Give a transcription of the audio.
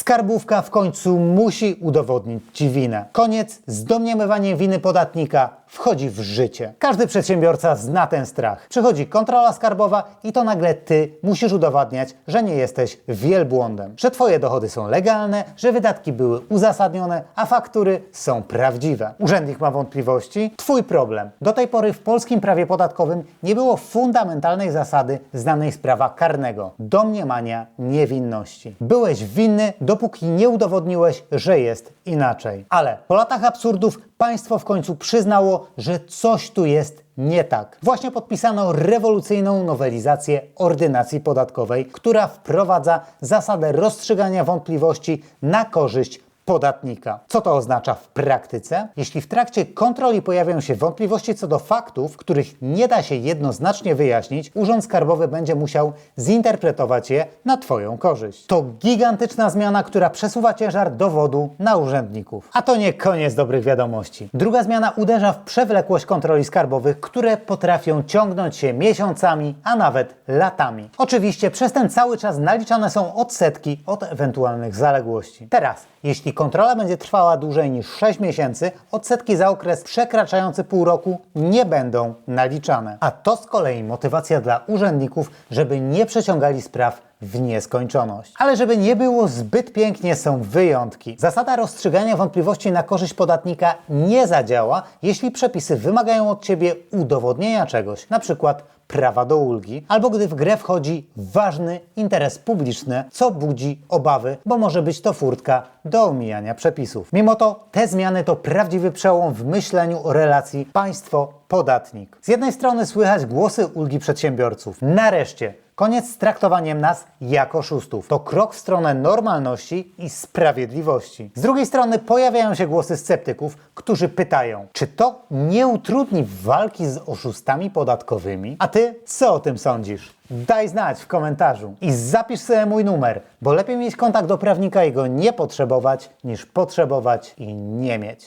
Skarbówka w końcu musi udowodnić Ci winę. Koniec z domniemywaniem winy podatnika wchodzi w życie. Każdy przedsiębiorca zna ten strach. Przychodzi kontrola skarbowa i to nagle Ty musisz udowadniać, że nie jesteś wielbłądem, że Twoje dochody są legalne, że wydatki były uzasadnione, a faktury są prawdziwe. Urzędnik ma wątpliwości? Twój problem. Do tej pory w polskim prawie podatkowym nie było fundamentalnej zasady znanej z prawa karnego domniemania niewinności. Byłeś winny, dopóki nie udowodniłeś, że jest inaczej. Ale po latach absurdów państwo w końcu przyznało, że coś tu jest nie tak. Właśnie podpisano rewolucyjną nowelizację ordynacji podatkowej, która wprowadza zasadę rozstrzygania wątpliwości na korzyść podatnika. Co to oznacza w praktyce? Jeśli w trakcie kontroli pojawią się wątpliwości co do faktów, których nie da się jednoznacznie wyjaśnić, Urząd Skarbowy będzie musiał zinterpretować je na Twoją korzyść. To gigantyczna zmiana, która przesuwa ciężar dowodu na urzędników. A to nie koniec dobrych wiadomości. Druga zmiana uderza w przewlekłość kontroli skarbowych, które potrafią ciągnąć się miesiącami, a nawet latami. Oczywiście przez ten cały czas naliczane są odsetki od ewentualnych zaległości. Teraz, jeśli kontrola będzie trwała dłużej niż 6 miesięcy, odsetki za okres przekraczający pół roku nie będą naliczane. A to z kolei motywacja dla urzędników, żeby nie przeciągali spraw w nieskończoność. Ale żeby nie było zbyt pięknie, są wyjątki. Zasada rozstrzygania wątpliwości na korzyść podatnika nie zadziała, jeśli przepisy wymagają od Ciebie udowodnienia czegoś, na przykład prawa do ulgi, albo gdy w grę wchodzi ważny interes publiczny, co budzi obawy, bo może być to furtka do omijania przepisów. Mimo to te zmiany to prawdziwy przełom w myśleniu o relacji państwo-podatnik. Z jednej strony słychać głosy ulgi przedsiębiorców. Nareszcie Koniec z traktowaniem nas jako oszustów. To krok w stronę normalności i sprawiedliwości. Z drugiej strony pojawiają się głosy sceptyków, którzy pytają, czy to nie utrudni walki z oszustami podatkowymi? A ty co o tym sądzisz? Daj znać w komentarzu i zapisz sobie mój numer, bo lepiej mieć kontakt do prawnika i go nie potrzebować, niż potrzebować i nie mieć.